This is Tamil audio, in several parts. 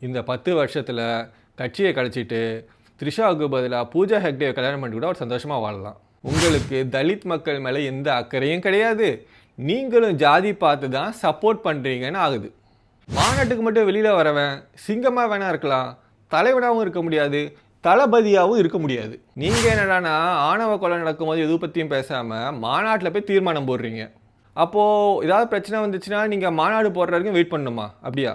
இந்த பத்து வருஷத்தில் கட்சியை கழிச்சிட்டு த்ரிஷாவுக்கு பதிலாக பூஜா ஹெக்டேவை கல்யாணம் பண்ணி கூட அவர் சந்தோஷமாக வாழலாம். உங்களுக்கு தலித் மக்கள் மேலே எந்த அக்கறையும் கிடையாது. நீங்களும் ஜாதி பார்த்து தான் சப்போர்ட் பண்ணுறீங்கன்னு ஆகுது. மாநாட்டுக்கு மட்டும் வெளியில் வரவன் சிங்கமாக வேணா இருக்கலாம். தலைவனாகவும் இருக்க முடியாது. தளபதியாகவும் இருக்க முடியாது. நீங்கள் என்னடானா ஆணவ கொலை நடக்கும்போது எது பற்றியும் பேசாமல் மாநாட்டில் போய் தீர்மானம் போடுறீங்க. அப்போது ஏதாவது பிரச்சனை வந்துச்சுன்னா நீங்கள் மாநாடு போடுற வரைக்கும் வெயிட் பண்ணணுமா? அப்படியா?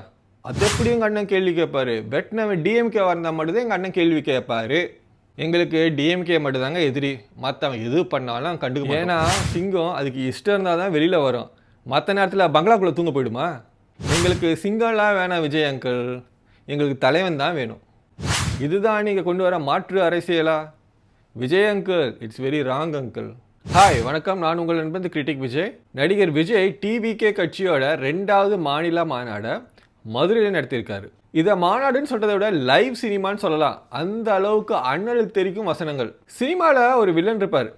அது எப்படி எங்கள் அண்ணன் கேள்வி கேட்பார் வெட்டினவன் டிஎம்கே வந்தால் மட்டும்தான் எங்கள் அண்ணன் கேள்வி கேட்பாரு எங்களுக்கு டிஎம்கே மட்டும்தாங்க எதிரி. மற்றவன் எது பண்ணாலும் கண்டுக்க ஏன்னா சிங்கம் அதுக்கு இஷ்டம் இருந்தால் தான் வெளியில் வரும். மற்ற நேரத்தில் பங்களாக்குள்ளே தூங்க போயிடுமா? எங்களுக்கு சிங்கம்லாம் வேணாம் விஜய் அங்கிள். எங்களுக்கு தலைவன் தான் வேணும். இதுதான் நீங்கள் கொண்டு வர மாற்று அரசியலா? Vijay uncle it's very wrong uncle hi வணக்கம். நான் உங்கள் நண்பன் கிரிட்டிக் விஜய். நடிகர் விஜய் டிவிகே கட்சியோட ரெண்டாவது மாநில மாநாடை மதுரையில் நடத்தியிருக்காரு. இதை மாநாடுன்னு சொல்கிறத விட லைவ் சினிமான்னு சொல்லலாம். அந்த அளவுக்கு அண்ணலுக்கு தெரிக்கும் வசனங்கள். சினிமாவில் ஒரு வில்லன் இருப்பார்.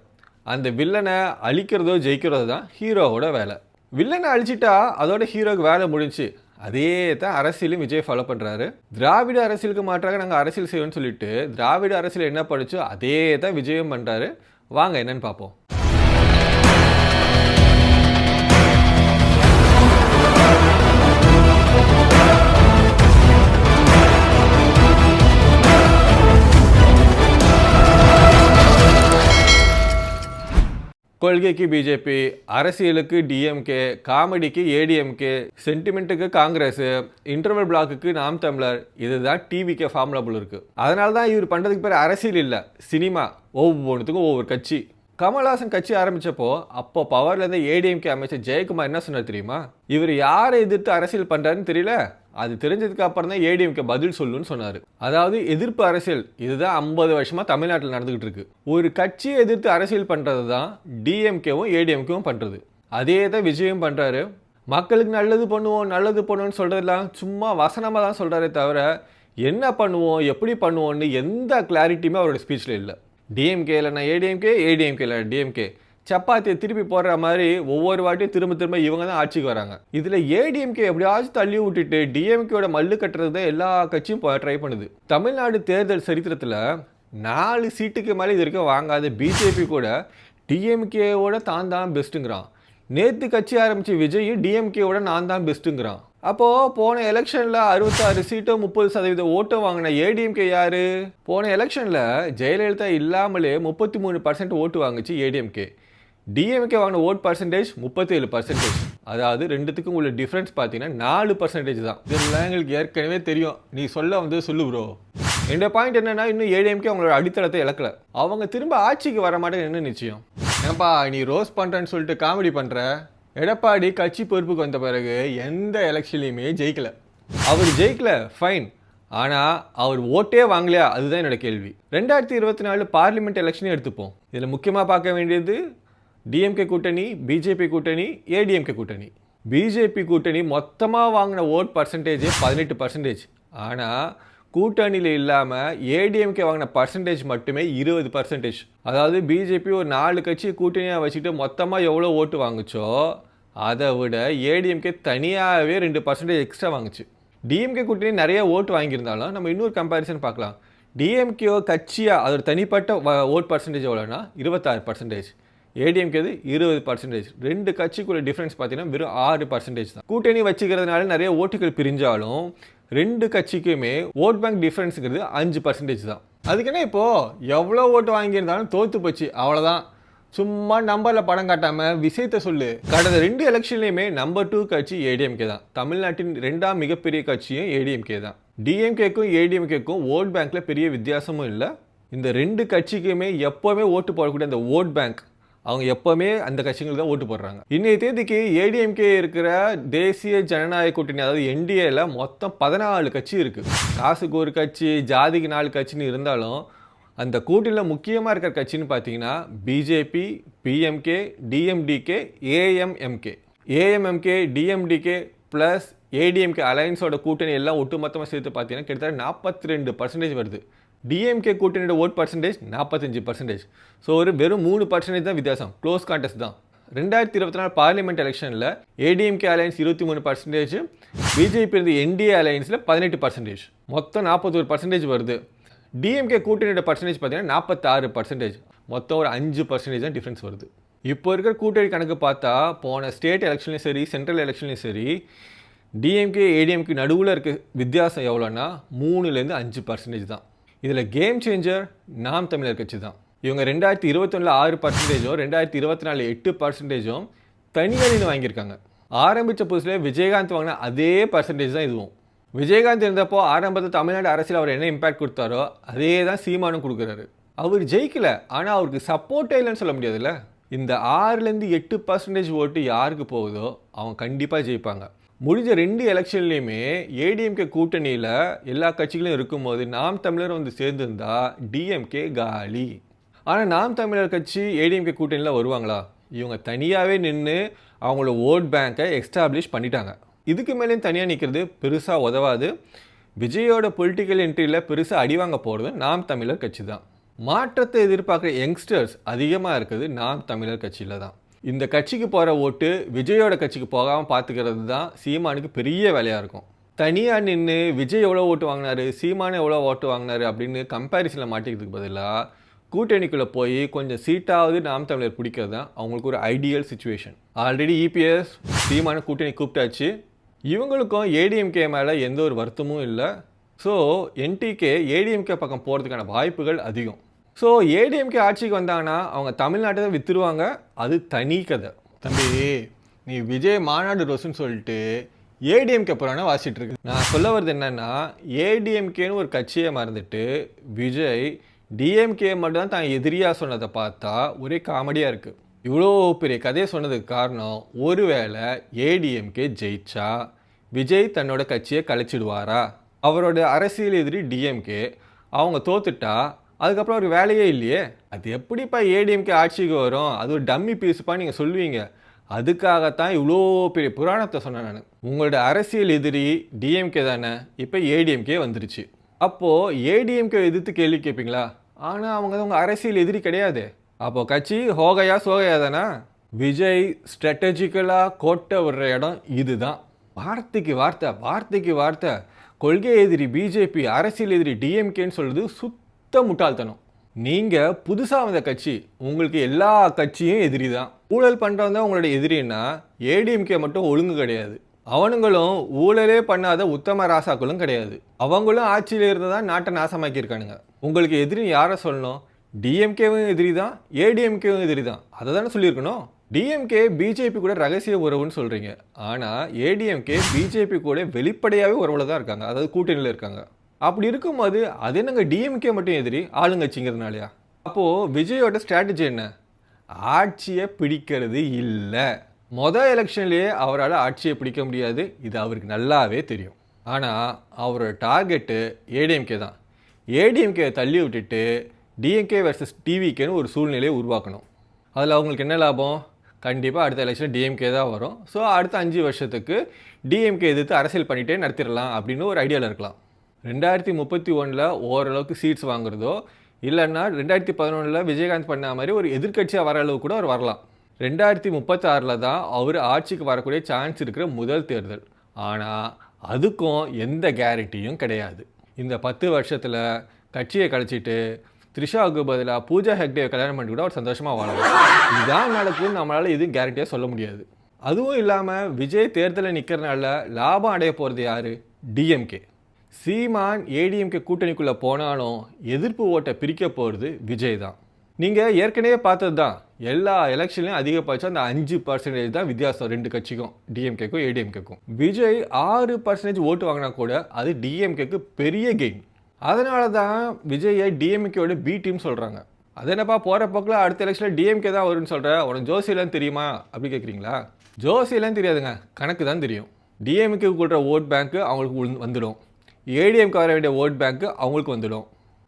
அந்த வில்லனை அழிக்கிறதோ ஜெயிக்கிறதோ தான் ஹீரோவோட வேலை. வில்லனை அழிச்சிட்டா அதோட ஹீரோக்கு வேலை முடிஞ்சுச்சு. அதே தான் அரசியலும் விஜய் ஃபாலோ பண்ணுறாரு திராவிட அரசியலுக்கு மாற்றாக நாங்கள் அரசியல் செய்வோம்னு சொல்லிட்டு திராவிட அரசியல் என்ன படிச்சோ அதே தான் விஜயம் பண்ணுறாரு வாங்க என்னன்னு பார்ப்போம். கொள்கைக்கு பிஜேபி அரசியலுக்கு டிஎம்கே காமெடிக்கு ஏடிஎம்கே சென்டிமெண்ட்டுக்கு காங்கிரஸ் இன்டர்வல் பிளாக்குக்கு நாம் தமிழர் இதுதான் டிவிக்கே ஃபார்முலா போல் இருக்கு. அதனால தான் இவர் பண்ணுறதுக்கு பேர் அரசியல் இல்லை சினிமா ஒவ்வொன்றுத்துக்கும் ஒவ்வொரு கட்சி. கமல்ஹாசன் கட்சி ஆரம்பித்தப்போ அப்போ பவர்லேருந்து ஏடிஎம்கே அமைச்சர் ஜெயக்குமார் என்ன சொன்னார் தெரியுமா? இவர் யாரை எதிர்த்து அரசியல் பண்ணுறாருன்னு தெரியல? அது தெரிஞ்சதுக்கு அப்புறம் தான் ஏடிஎம்கே பதில் சொல்லுன்னு சொன்னார். அதாவது எதிர்ப்பு அரசியல் இதுதான் ஐம்பது வருஷமாக தமிழ்நாட்டில் நடந்துகிட்டு இருக்கு. ஒரு கட்சியை எதிர்த்து அரசியல் பண்ணுறது தான் டிஎம்கேவும் ஏடிஎம்கேவும் பண்ணுறது அதே தான் விஜயம் பண்ணுறாரு மக்களுக்கு நல்லது பண்ணுவோம் நல்லது பண்ணுவோம்னு சொல்கிறதுலாம் சும்மா வசனமாக தான் சொல்கிறாரே தவிர என்ன பண்ணுவோம் எப்படி பண்ணுவோம்னு எந்த கிளாரிட்டியுமே அவரோட ஸ்பீச்சில் இல்லை. டிஎம்கே இல்லைனா ஏடிஎம்கே ஏடிஎம்கே இல்லை டிஎம்கே. சப்பாத்தியை திருப்பி போடுற மாதிரி ஒவ்வொரு வாட்டியும் திரும்ப திரும்ப இவங்க தான் ஆட்சிக்கு வராங்க. இதில் ஏடிஎம்கே எப்படியாச்சும் தள்ளி விட்டுட்டு டிஎம்கேயோட மல்லு கட்டுறது தான் எல்லா கட்சியும் ட்ரை பண்ணுது. தமிழ்நாடு தேர்தல் சரித்திரத்தில் நாலு சீட்டுக்கு மேலே இது வரைக்கும் வாங்காத பிஜேபி கூட டிஎம்கேவோட தான் தான் பெஸ்ட்டுங்கிறான். நேற்று கட்சி ஆரம்பித்த விஜய் டிஎம்கேவோட நான் தான் பெஸ்ட்டுங்கிறான். அப்போது போன எலெக்ஷனில் அறுபத்தாறு சீட்டோ முப்பது சதவீத ஓட்டும் வாங்கின ஏடிஎம்கே யார்? போன எலெக்ஷனில் ஜெயலலிதா இல்லாமலே முப்பத்தி மூணு பர்சன்ட் ஓட்டு வாங்குச்சு ஏடிஎம்கே டிஎம்கே வாங்கின ஓட் பர்சன்டேஜ் முப்பத்தேழு பர்சன்டேஜ் அதாவது ரெண்டுத்துக்கும் உள்ள டிஃப்ரென்ஸ் பார்த்தீங்கன்னா நாலு பர்சன்டேஜ் தான். இதெல்லாம் எங்களுக்கு ஏற்கனவே தெரியும். நீ சொல்ல வந்து சொல்லு ப்ரோ என்னோட பாயிண்ட் என்னன்னா இன்னும் ஏடிஎம்கே அவங்களோட அடித்தளத்தை இழக்கல. அவங்க திரும்ப ஆட்சிக்கு வர மாட்டேங்க என்ன நிச்சயம்? ஏன்பா நீ ரோஸ் பண்ணுறேன்னு சொல்லிட்டு காமெடி பண்ணுற எடப்பாடி கட்சி பொறுப்புக்கு வந்த பிறகு எந்த எலெக்ஷன்லையுமே ஜெயிக்கல. அவர் ஜெயிக்கல ஃபைன் ஆனால் அவர் ஓட்டே வாங்கலையா? அதுதான் என்னோட கேள்வி. ரெண்டாயிரத்தி இருபத்தி நாலு பார்லிமெண்ட் எலெக்ஷனே எடுத்துப்போம். இதில் முக்கியமாக பார்க்க வேண்டியது டிஎம்கே கூட்டணி பிஜேபி கூட்டணி ஏடிஎம்கே கூட்டணி. பிஜேபி கூட்டணி மொத்தமாக வாங்கின ஓட் பர்சன்டேஜே பதினெட்டு பர்சன்டேஜ் ஆனால் கூட்டணியில் இல்லாமல் ஏடிஎம்கே வாங்கின பர்சன்டேஜ் மட்டுமே இருபது பர்சன்டேஜ் அதாவது பிஜேபி ஒரு நாலு கட்சி கூட்டணியாக வச்சுட்டு மொத்தமாக எவ்வளோ ஓட்டு வாங்குச்சோ அதை விட ஏடிஎம்கே தனியாகவே ரெண்டு பர்சன்டேஜ் எக்ஸ்ட்ரா வாங்குச்சு. டிஎம்கே கூட்டணி நிறைய ஓட்டு வாங்கியிருந்தாலும் நம்ம இன்னொரு கம்பேரிசன் பார்க்கலாம். டிஎம்கேஓ கட்சியாக அதோட தனிப்பட்ட ஓட் பர்சன்டேஜ் எவ்வளோனா இருபத்தாறு பர்சன்டேஜ் ஏடிஎம்கே இது இருபது பர்சன்டேஜ் ரெண்டு கட்சிக்குள்ள டிஃப்ரென்ஸ் பார்த்தீங்கன்னா வெறும் ஆறு பர்சன்டேஜ் தான். கூட்டணி வச்சுக்கிறதுனால நிறைய ஓட்டுகள் பிரிஞ்சாலும் ரெண்டு கட்சிக்குமே ஓட் பேங்க் டிஃப்ரென்ஸுங்கிறது அஞ்சு பர்சன்டேஜ் தான். அதுக்கு இப்போது எவ்வளோ ஓட்டு வாங்கியிருந்தாலும் தோற்று போச்சு அவ்வளோதான் சும்மா நம்பரில் படம் காட்டாமல் விஷயத்த சொல்லு. கடந்த ரெண்டு எலெக்ஷன்லையுமே நம்பர் டூ கட்சி ஏடிஎம்கே தான். தமிழ்நாட்டின் ரெண்டாம் மிகப்பெரிய கட்சியும் ஏடிஎம்கே தான். டிஎம்கேக்கும் ஏடிஎம்கேக்கும் ஓட் பேங்க்கில் பெரிய வித்தியாசமும் இல்லை. இந்த ரெண்டு கட்சிக்குமே எப்போவுமே ஓட்டு போடக்கூடிய அந்த ஓட் பேங்க் அவங்க எப்போவுமே அந்த கட்சிகளுக்கு தான் ஓட்டு போடுறாங்க. இன்றைய தேதிக்கு ஏடிஎம்கே இருக்கிற தேசிய ஜனநாயக கூட்டணி அதாவது என்டிஏல மொத்தம் பதினாலு கட்சி இருக்கு. காசுக்கு ஒரு கட்சி ஜாதிக்கு நாலு கட்சின்னு இருந்தாலும் அந்த கூட்டணியில் முக்கியமாக இருக்கிற கட்சின்னு பார்த்தீங்கன்னா BJP PMK DMDK AMMK AMMK DMDK plus ADMK அலையன்ஸோட கூட்டணி எல்லாம் ஒட்டுமொத்தமாக சேர்த்து பார்த்தீங்கன்னா கிட்டத்தட்ட நாற்பத்தி ரெண்டு பர்சன்டேஜ் வருது. டிஎம்கே கூட்டணியோட ஓட் பர்சன்டேஜ் நாற்பத்தஞ்சு பர்சன்டேஜ் ஸோ ஒரு வெறும் மூணு பர்சன்டேஜ் தான் வித்தியாசம். க்ளோஸ் கான்டெஸ்ட் தான். ரெண்டாயிரத்தி இருபத்தி நாலு பார்லிமெண்ட் எலெக்ஷனில் ஏடிஎம்கே அலையன்ஸ் இருபத்தி மூணு பர்சன்டேஜ் பிஜேபி இருந்து என்டிஏ அலையன்ஸில் பதினெட்டு பர்சன்டேஜ் மொத்தம் நாற்பத்தொரு பர்சன்டேஜ் வருது. டிஎம்கே கூட்டணியோட பர்சன்டேஜ் பார்த்தீங்கன்னா நாற்பத்தாறு பர்சன்டேஜ் மொத்தம் ஒரு அஞ்சு பர்சன்டேஜ் தான் டிஃப்ரென்ஸ் வருது. இப்போ இருக்கிற கூட்டணி கணக்கு பார்த்தா போன ஸ்டேட் எலெக்ஷன்லையும் சரி சென்ட்ரல் எலெக்ஷன்லையும் சரி டிஎம்கே ஏடிஎம்கே நடுவில் இருக்க வித்தியாசம் எவ்வளோன்னா மூணுலேருந்து அஞ்சு பர்சன்டேஜ் தான். இதில் கேம் சேஞ்சர் நாம் தமிழர் கட்சி தான் இவங்க ரெண்டாயிரத்தி இருபத்தொன்னில் ஆறு பர்சன்டேஜும் ரெண்டாயிரத்தி இருபத்தி நாலு எட்டு பர்சன்டேஜும் தனியாக வாங்கியிருக்காங்க. ஆரம்பித்த புதுசில் விஜயகாந்த் வாங்கின அதே பர்சன்டேஜ் தான் இதுவும். விஜயகாந்த் இருந்தப்போ ஆரம்பத்தில் தமிழ்நாடு அரசியல் அவர் என்ன இம்பாக்ட் கொடுத்தாரோ அதே தான் சீமானும் கொடுக்குறாரு. அவர் ஜெயிக்கல ஆனால் அவருக்கு சப்போர்ட்டே இல்லைன்னு சொல்ல முடியாதுல்ல? இந்த ஆறுலேருந்து எட்டு பர்சன்டேஜ் ஓட்டு யாருக்கு போகுதோ அவங்க கண்டிப்பாக ஜெயிப்பாங்க. முடிஞ்ச ரெண்டு எலெக்ஷன்லேயுமே ஏடிஎம்கே கூட்டணியில் எல்லா கட்சிகளும் இருக்கும்போது நாம் தமிழர் வந்து சேர்ந்துருந்தா டிஎம்கே காலி. ஆனால் நாம் தமிழர் கட்சி ஏடிஎம்கே கூட்டணியில் வருவாங்களா? இவங்க தனியாகவே நின்று அவங்களோட ஓட் பேங்க்கை எக்ஸ்டாப்ளிஷ் பண்ணிட்டாங்க. இதுக்கு மேலேயும் தனியாக நிற்கிறது பெருசாக உதவாது. விஜயோட பொலிட்டிக்கல் என்ட்ரியில் பெருசாக அடி வாங்க போகிறது நாம் தமிழர் கட்சி தான். மாற்றத்தை எதிர்பார்க்குற யங்ஸ்டர்ஸ் அதிகமாக இருக்குது நாம் தமிழர் கட்சியில் தான். இந்த கட்சிக்கு போகிற ஓட்டு விஜயோட கட்சிக்கு போகாமல் பார்த்துக்கிறது தான் சீமானுக்கு பெரிய வேலையாக இருக்கும். தனியாக நின்று விஜய் எவ்வளோ ஓட்டு வாங்கினாரு சீமானு எவ்வளோ ஓட்டு வாங்கினாரு அப்படின்னு கம்பேரிசனில் மாட்டிக்கிறதுக்கு பதிலாக கூட்டணிக்குள்ளே போய் கொஞ்சம் சீட்டாவது நாம் தமிழர் பிடிக்கிறது தான் அவங்களுக்கு ஒரு ஐடியல் சுச்சுவேஷன் ஆல்ரெடி இபிஎஸ் சீமான கூட்டணி கூப்பிட்டாச்சு. இவங்களுக்கும் ஏடிஎம்கே மேலே எந்த ஒரு வருத்தமும் இல்லை. ஸோ என்டிகே ஏடிஎம்கே பக்கம் போகிறதுக்கான வாய்ப்புகள் அதிகம். ஸோ ஏடிஎம்கே ஆட்சிக்கு வந்தாங்கன்னா அவங்க தமிழ்நாட்டை தான் வித்துருவாங்க. அது தனி கதை. தம்பி நீ விஜய் மாநாடு ரோஸ்ன்னு சொல்லிட்டு ஏடிஎம்கே புறான வாசிட்டு இருக்கு. நான் சொல்ல வர்றது என்னன்னா ஏடிஎம்கேன்னு ஒரு கட்சியை மறந்துட்டு விஜய் டிஎம்கே மட்டும் தான் தான் எதிரியாக சொன்னதை பார்த்தா ஒரே காமெடியாக இருக்குது இவ்வளோ பெரிய கதையை சொன்னதுக்கு காரணம் ஒருவேளை ஏடிஎம்கே ஜெயிச்சா விஜய் தன்னோட கட்சியை கழிச்சிடுவாரா அவரோட அரசியல் எதிரி டிஎம்கே அவங்க தோத்துட்டா அதுக்கப்புறம் ஒரு வேலையே இல்லையே. அது எப்படிப்பா ஏடிஎம்கே ஆட்சிக்கு வரும்? அது ஒரு டம்மி பீஸுப்பா நீங்கள் சொல்லுவீங்க. அதுக்காகத்தான் இவ்வளோ பெரிய புராணத்தை சொன்னேன் நான். உங்களோட அரசியல் எதிரி டிஎம்கே தானே? இப்போ ஏடிஎம்கே வந்துருச்சு. அப்போது ஏடிஎம்கே எதிர்த்து கேள்வி கேட்பீங்களா ஆனால் அவங்க தான் உங்கள் அரசியல் எதிரி கிடையாது. அப்போது கட்சி ஹோகையா சோகையா தானே? விஜய் ஸ்ட்ராட்டஜிக்கலாக கோட்டை விடுற இடம் இதுதான். வார்த்தைக்கு வார்த்தை வார்த்தைக்கு வார்த்தை. கொள்கை எதிரி பிஜேபி அரசியல் எதிரி டிஎம்கேன்னு சொல்கிறது சுத்த முட்டாள்தனம். நீங்கள் புதுசாக வந்த கட்சி உங்களுக்கு எல்லா கட்சியும் எதிரி தான். ஊழல் பண்ணுறவங்க தான் உங்களோட எதிரின்னா ஏடிஎம்கே மட்டும் ஒழுங்கு கிடையாது. அவனுங்களும் ஊழலே பண்ணாத உத்தம ராசாக்களும் கிடையாது. அவங்களும் ஆட்சியில் இருந்து தான் நாட்டை நாசமாக்கியிருக்கானுங்க. உங்களுக்கு எதிரி யாரை சொல்லணும்? டிஎம்கேவும் எதிரி தான் ஏடிஎம்கேவும் எதிரி தான். அதை தானே சொல்லியிருக்கணும்? டிஎம்கே பிஜேபி கூட ரகசிய உறவுன்னு சொல்கிறீங்க ஆனால் ஏடிஎம்கே பிஜேபி கூட வெளிப்படையாகவே உறவில் தான் இருக்காங்க. அதாவது கூட்டணியில் இருக்காங்க. அப்படி இருக்கும்போது அது என்னங்க டிஎம்கே மட்டும் எதிரி ஆளுங்கட்சிங்கிறதுனாலயா? அப்போது விஜயோட ஸ்ட்ராட்டஜி என்ன? ஆட்சியை பிடிக்கிறது இல்லை. மொதல் எலெக்ஷன்லேயே அவரால் ஆட்சியை பிடிக்க முடியாது. இது அவருக்கு நல்லாவே தெரியும். ஆனால் அவரோட டார்கெட்டு ஏடிஎம்கே தான். ஏடிஎம்கே தள்ளி விட்டுட்டு டிஎம்கே வர்சஸ் டிவிகேன்னு ஒரு சூழ்நிலையை உருவாக்கணும். அதில் அவங்களுக்கு என்ன லாபம்? கண்டிப்பாக அடுத்த எலெக்ஷன் டிஎம்கே தான் வரும். ஸோ அடுத்த அஞ்சு வருஷத்துக்கு டிஎம்கே எதிர்த்து அரசியல் பண்ணிகிட்டே நடத்திடலாம் அப்படின்னு ஒரு ஐடியாவில் இருக்கலாம். ரெண்டாயிரத்தி முப்பத்தி ஒன்றில் ஓரளவுக்கு சீட்ஸ் வாங்குறதோ இல்லைன்னா ரெண்டாயிரத்தி பதினொன்றில் விஜயகாந்த் பண்ண மாதிரி ஒரு எதிர்க்கட்சியாக வர அளவு கூட அவர் வரலாம். ரெண்டாயிரத்தி முப்பத்தாறில் தான் அவர் ஆட்சிக்கு வரக்கூடிய சான்ஸ் இருக்கிற முதல் தேர்தல். ஆனால் அதுக்கும் எந்த கேரண்டியும் கிடையாது. இந்த பத்து வருஷத்தில் கட்சியை கழிச்சிட்டு த்ரிஷாவுக்கு பதிலாக பூஜா ஹெக்டே கல்யாணம் பண்ணி கூட அவர் சந்தோஷமாக வாழலாம். இதுதான் நடக்கும்னு நம்மளால் எதுவும் கேரண்டியாக சொல்ல முடியாது. அதுவும் இல்லாமல் விஜய் தேர்தலில் நிற்கிறனால லாபம் அடைய போகிறது யார்? டிஎம்கே சீமான் ஏடிஎம்கே கூட்டணிக்குள்ளே போனாலும் எதிர்ப்பு ஓட்டை பிரிக்க போகிறது விஜய் தான். நீங்கள் ஏற்கனவே பார்த்தது தான். எல்லா எலெக்ஷன்லையும் அதிகபட்சம் அந்த அஞ்சு பர்சன்டேஜ் தான் வித்தியாசம் ரெண்டு கட்சிக்கும் டிஎம்கேக்கும் ஏடிஎம்கேக்கும். விஜய் ஆறு பர்சன்டேஜ் ஓட்டு வாங்கினா கூட அது டிஎம்கேக்கு பெரிய கெயின் அதனால தான் விஜயை டிஎம்கேயோட பி டீம் சொல்கிறாங்க அது என்னப்பா போகிற போக்கில் அடுத்த எலெக்ஷனில் டிஎம்கே தான் வரும்னு சொல்கிற உனக்கு ஜோசியெல்லாம் தெரியுமா? அப்படி கேட்குறீங்களா ஜோசியெல்லாம் தெரியாதுங்க கணக்கு தான் தெரியும். டிஎம்கே கொடுற ஓட் பேங்க்கு அவங்களுக்கு வந்துடும். ஏடிஎம்க்கு வர வேண்டிய ஓட் பேங்க்கு அவங்களுக்கு வந்துடும்.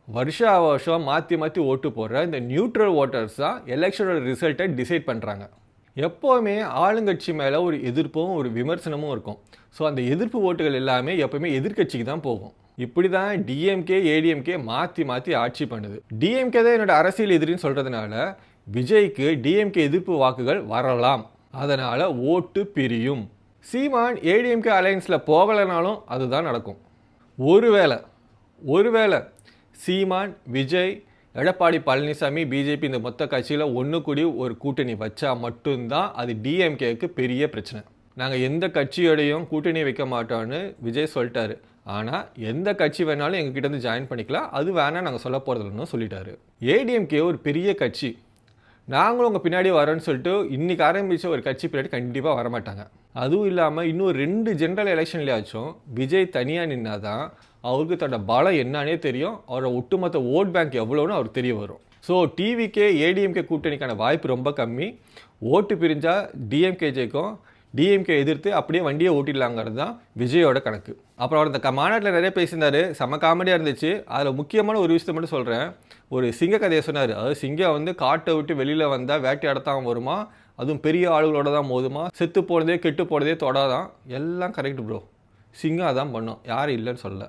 வருஷா வருஷம் மாற்றி மாற்றி ஓட்டு போடுற இந்த நியூட்ரல் ஓட்டர்ஸ் தான் எலெக்ஷனோட ரிசல்ட்டை டிசைட் பண்ணுறாங்க எப்போவுமே ஆளுங்கட்சி மேலே ஒரு எதிர்ப்பும் ஒரு விமர்சனமும் இருக்கும். ஸோ அந்த எதிர்ப்பு ஓட்டுகள் எல்லாமே எப்போவுமே எதிர்க்கட்சிக்கு தான் போகும். இப்படி தான் டிஎம்கே ஏடிஎம்கே மாற்றி மாற்றி ஆட்சி பண்ணுது. டிஎம்கே தான் என்னோட அரசியல் எதிரின்னு சொல்கிறதுனால விஜய்க்கு டிஎம்கே எதிர்ப்பு வாக்குகள் வரலாம். அதனால் ஓட்டு பிரியும். சீமான் ஏடிஎம்கே அலையன்ஸில் போகலைனாலும் அதுதான் நடக்கும். ஒருவேளை ஒருவேளை சீமான் விஜய் எடப்பாடி பழனிசாமி பிஜேபி இந்த மொத்த கட்சியில் ஒன்று கூடி ஒரு கூட்டணி வச்சா மட்டும்தான் அது டிஎம்கேக்கு பெரிய பிரச்சனை. நாங்கள் எந்த கட்சியோடையும் கூட்டணி வைக்க மாட்டோம்னு விஜய் சொல்லிட்டாரு. ஆனால் எந்த கட்சி வேணாலும் எங்ககிட்ட வந்து ஜாயின் பண்ணிக்கலாம். அது வேணாம் நாங்கள் சொல்ல போகிறதில்லன்னு சொல்லிட்டாரு. ஏடிஎம்கே ஒரு பெரிய கட்சி. நாங்களும் உங்கள் பின்னாடி வரோன்னு சொல்லிட்டு இன்றைக்கி ஆரம்பித்த ஒரு கட்சி பின்னாடி கண்டிப்பாக வரமாட்டாங்க. அதுவும் இல்லாமல் இன்னும் ரெண்டு ஜென்ரல் எலெக்ஷன்லேயாச்சும் விஜய் தனியாக நின்னாதான் அவருக்கு தன்னோட பலம் என்னன்னே தெரியும். அவரோட ஒட்டுமொத்த ஓட் பேங்க் எவ்வளோன்னு அவருக்கு தெரிய வரும். ஸோ டிவிக்கே ஏடிஎம்கே கூட்டணிக்கான வாய்ப்பு ரொம்ப கம்மி. ஓட்டு பிரிஞ்சால் டிஎம்கே ஜெயிக்கும். டிஎம்கே எதிர்த்து அப்படியே வண்டியை ஓட்டிடலாங்கிறது தான் விஜயோட கணக்கு. அப்புறம் அவர் இந்த மாநாட்டில் நிறைய பேசியிருந்தாரு. செம காமெடியாக இருந்துச்சு. அதில் முக்கியமான ஒரு விஷயத்தை மட்டும் சொல்கிறேன் ஒரு சிங்க கதையை சொன்னார். அதாவது சிங்கம் வந்து காட்டை விட்டு வெளியில் வந்தால் வேட்டையாடத்தான் வருமா? அதுவும் பெரிய ஆளுகளோட தான் மோதுமா? செத்து போனதே கெட்டு போனதே தொடாதான். எல்லாம் கரெக்ட் ப்ரோ சிங்கம் அதான் பண்ணும். யாரும் இல்லைன்னு சொல்லலை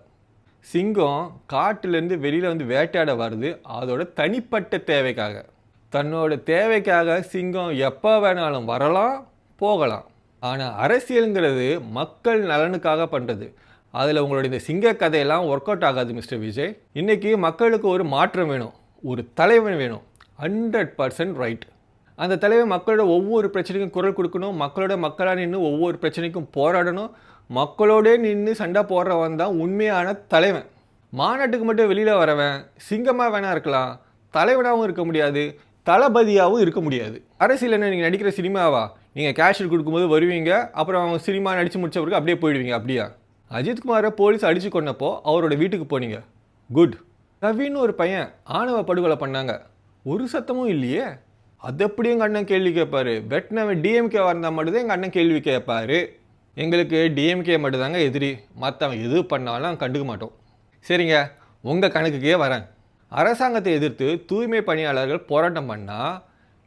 சிங்கம் காட்டிலேருந்து வெளியில் வந்து வேட்டையாட வருது. அதோட தனிப்பட்ட தேவைக்காக. தன்னோட தேவைக்காக சிங்கம் எப்போ வேணாலும் வரலாம் போகலாம். ஆனால் அரசியலுங்கிறது மக்கள் நலனுக்காக பண்ணுறது அதில் உங்களுடைய இந்த சிங்க கதையெல்லாம் ஒர்க் அவுட் ஆகாது மிஸ்டர் விஜய். இன்றைக்கி மக்களுக்கு ஒரு மாற்றம் வேணும். ஒரு தலைவன் வேணும். ஹண்ட்ரட் பர்சன்ட் ரைட் அந்த தலைவன் மக்களோட ஒவ்வொரு பிரச்சனைக்கும் குரல் கொடுக்கணும். மக்களோட மக்களாக நின்று ஒவ்வொரு பிரச்சனைக்கும் போராடணும். மக்களோடே நின்று சண்டை போடுறவன் தான் உண்மையான தலைவன். மாநாட்டுக்கு மட்டும் வெளியில் வரவன் சிங்கமாக வேணா இருக்கலாம். தலைவனாகவும் இருக்க முடியாது. தளபதியாகவும் இருக்க முடியாது. அரசியல் என்ன நீங்கள் நடிக்கிற சினிமாவா? நீங்கள் கேஷியர் கொடுக்கும்போது வருவீங்க அப்புறம் அவங்க சினிமா நடித்து முடிச்ச பிறகு அப்படியே போயிடுவீங்க அப்படியா? அஜித்குமாரை போலீஸ் அடித்து கொண்டப்போ அவரோட வீட்டுக்கு போனீங்க. குட் ரவின்னு ஒரு பையன் ஆணவ படுகொலை பண்ணாங்க. ஒரு சத்தமும் இல்லையே? அது எப்படி எங்கள் அண்ணன் கேள்வி கேட்பாரு? வெட்டினவன் டிஎம்கே வந்தால் மட்டும்தான் எங்கள் அண்ணன் கேள்வி கேட்பாரு. எங்களுக்கு டிஎம்கே மட்டும்தாங்க எதிரி. மற்றவன் எது பண்ணாலும் கண்டுக்க மாட்டோம். சரிங்க உங்கள் கணக்குக்கே வரேன். அரசாங்கத்தை எதிர்த்து தூய்மை பணியாளர்கள் போராட்டம் பண்ணால்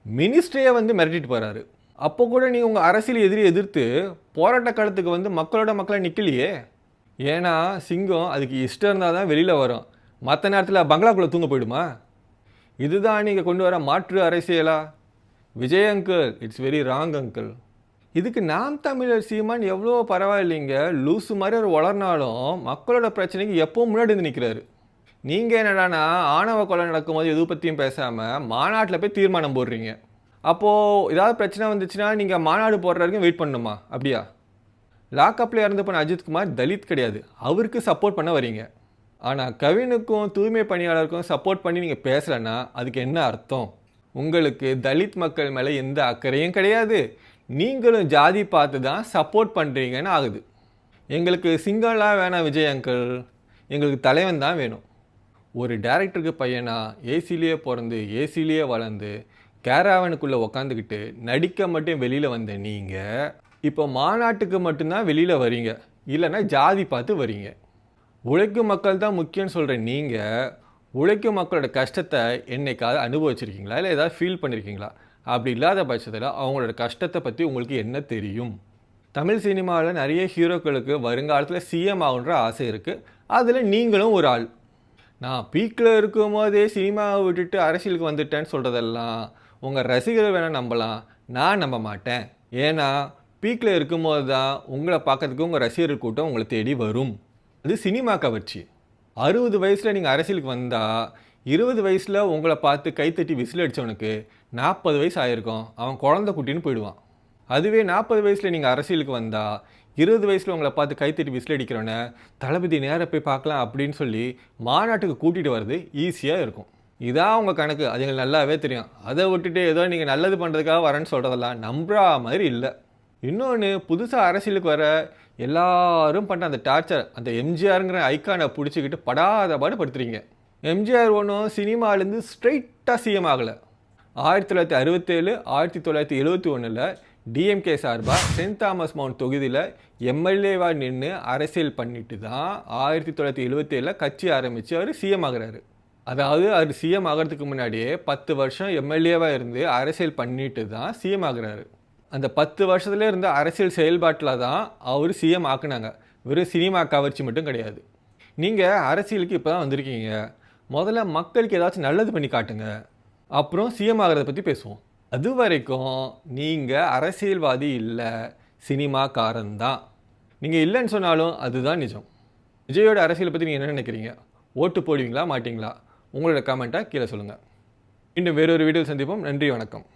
மினிஸ்ட்ரியே வந்து மிரட்டிட்டு போகிறாரு அப்போ கூட நீ உங்கள் அரசியல் எதிரி எதிர்த்து போராட்ட காலத்துக்கு வந்து மக்களோட மக்களை நிற்கலையே ஏன்னா சிங்கம் அதுக்கு இஷ்டம் இருந்தால் தான் வெளியில் வரும். மற்ற நேரத்தில் பங்களாக்குள்ளே தூங்க போயிடுமா? இதுதான் நீங்கள் கொண்டு வர மாற்று அரசியலா? Vijay uncle it's very wrong uncle இதுக்கு நாம் தமிழர் சீமான் எவ்வளோ பரவாயில்லைங்க. லூசு மாதிரி ஒரு வளர்னாலும் மக்களோட பிரச்சனைக்கு எப்போவும் முன்னாடி வந்து நிற்கிறாரு நீங்கள் என்னடானா ஆணவ கொலை நடக்கும்போது எது பற்றியும் பேசாமல் மாநாட்டில் போய் தீர்மானம் போடுறீங்க. அப்போது ஏதாவது பிரச்சனை வந்துச்சுன்னா நீங்கள் மாநாடு போடுற வரைக்கும் வெயிட் பண்ணணுமா? அப்படியா? லாக்அப்பில் இறந்து போன அஜித்குமார் தலித் கிடையாது. அவருக்கு சப்போர்ட் பண்ண வரீங்க. ஆனால் கவினுக்கும் தூய்மை பணியாளருக்கும் சப்போர்ட் பண்ணி நீங்கள் பேசலைன்னா அதுக்கு என்ன அர்த்தம்? உங்களுக்கு தலித் மக்கள் மேலே எந்த அக்கறையும் கிடையாது. நீங்களும் ஜாதி பார்த்து தான் சப்போர்ட் பண்ணுறீங்கன்னு ஆகுது. எங்களுக்கு சிங்கம்லாம் வேணாம் விஜய் அங்கிள் எங்களுக்கு தலைவன் தான் வேணும். ஒரு டேரக்டருக்கு பையனா ஏசிலேயே பிறந்து ஏசிலேயே வளர்ந்து கேராவனுக்குள்ளே உக்காந்துக்கிட்டு நடிக்க மட்டும் வெளியில் வந்த நீங்கள் இப்போ மாநாட்டுக்கு மட்டும்தான் வெளியில் வரீங்க. இல்லைன்னா ஜாதி பார்த்து வரீங்க. உழைக்கும் மக்கள் தான் முக்கியம்னு சொல்கிற நீங்கள் உழைக்கும் மக்களோட கஷ்டத்தை என்னைக்காவது அனுபவிச்சிருக்கீங்களா? இல்லை ஏதாவது ஃபீல் பண்ணியிருக்கீங்களா அப்படி இல்லாத பட்சத்தில் அவங்களோட கஷ்டத்தை பற்றி உங்களுக்கு என்ன தெரியும்? தமிழ் சினிமாவில் நிறைய ஹீரோக்களுக்கு வருங்காலத்தில் சிஎம் ஆகுன்ற ஆசை இருக்குது அதில் நீங்களும் ஒரு ஆள். நான் பீக்கில் இருக்கும் போதே சினிமாவை விட்டுட்டு அரசியலுக்கு வந்துட்டேன்னு சொல்கிறதெல்லாம் உங்கள் ரசிகர்கள் வேணால் நம்பலாம். நான் நம்ப மாட்டேன். ஏன்னா பீக்கில் இருக்கும்போது தான் உங்களை பார்க்கறதுக்கு உங்கள் ரசிகர்கள் கூட்டம் உங்களை தேடி வரும். அது சினிமா கவர்ச்சி. அறுபது வயசில் நீங்கள் அரசியலுக்கு வந்தால் இருபது வயசில் உங்களை பார்த்து கைத்தட்டி விசில் அடித்தவனுக்கு நாற்பது வயசு ஆயிருக்கும். அவன் குழந்த குட்டின்னு போயிடுவான். அதுவே நாற்பது வயசில் நீங்கள் அரசியலுக்கு வந்தால் இருபது வயசில் உங்களை பார்த்து கைத்தட்டி விசில் அடிக்கிறவனை தளபதி நேராக போய் பார்க்கலாம் அப்படின்னு சொல்லி மாநாட்டுக்கு கூட்டிகிட்டு வர்றது ஈஸியாக இருக்கும். இதான் உங்கள் கணக்கு. அது எங்களுக்கு நல்லாவே தெரியும். அதை விட்டுட்டு ஏதோ நீங்கள் நல்லது பண்ணுறதுக்காக வரேன்னு சொல்கிறதெல்லாம் நம்புற மாதிரி இல்லை. இன்னொன்று புதுசாக அரசியலுக்கு வர எல்லாரும் பண்ண அந்த டார்ச்சர் அந்த எம்ஜிஆருங்கிற ஐக்கானை பிடிச்சிக்கிட்டு படாத பாடு படுத்துறீங்க. எம்ஜிஆர் ஒன்றும் சினிமாலேருந்து ஸ்ட்ரைட்டாக சிஎம் ஆகலை. ஆயிரத்தி தொள்ளாயிரத்தி அறுபத்தேழு ஆயிரத்தி தொள்ளாயிரத்தி எழுபத்தி ஒன்றில் டிஎம்கே சார்பாக சென்ட் தாமஸ் மவுண்ட் தொகுதியில் எம்எல்ஏவாக நின்று அரசியல் பண்ணிட்டு தான் ஆயிரத்தி தொள்ளாயிரத்தி எழுபத்தேழில் கட்சி ஆரம்பித்து அவர் சிஎம் ஆகிறாரு. அதாவது அவர் சிஎம் ஆகிறதுக்கு முன்னாடியே பத்து வருஷம் எம்எல்ஏவாக இருந்து அரசியல் பண்ணிட்டு தான் சிஎம் ஆகிறாரு. அந்த பத்து வருஷத்துல இருந்த அரசியல் செயல்பாட்டில் தான் அவர் சிஎம் ஆக்குனாங்க. வெறும் சினிமா கவர்ச்சி மட்டும் கிடையாது. நீங்கள் அரசியலுக்கு இப்போ தான் வந்திருக்கீங்க. முதல்ல மக்களுக்கு ஏதாச்சும் நல்லது பண்ணி காட்டுங்க. அப்புறம் சிஎம் ஆகிறத பற்றி பேசுவோம். அது வரைக்கும் நீங்கள் அரசியல்வாதி இல்லை சினிமாக்காரன் தான். நீங்கள் இல்லைன்னு சொன்னாலும் அதுதான் நிஜம். விஜயோட அரசியலை பற்றி நீங்கள் என்ன நினைக்கிறீங்க? ஓட்டு போடுவீங்களா மாட்டிங்களா? உங்களோட கமெண்ட்டாக கீழே சொல்லுங்கள் இன்னும் வேறொரு வீடியோ சந்திப்போம். நன்றி வணக்கம்.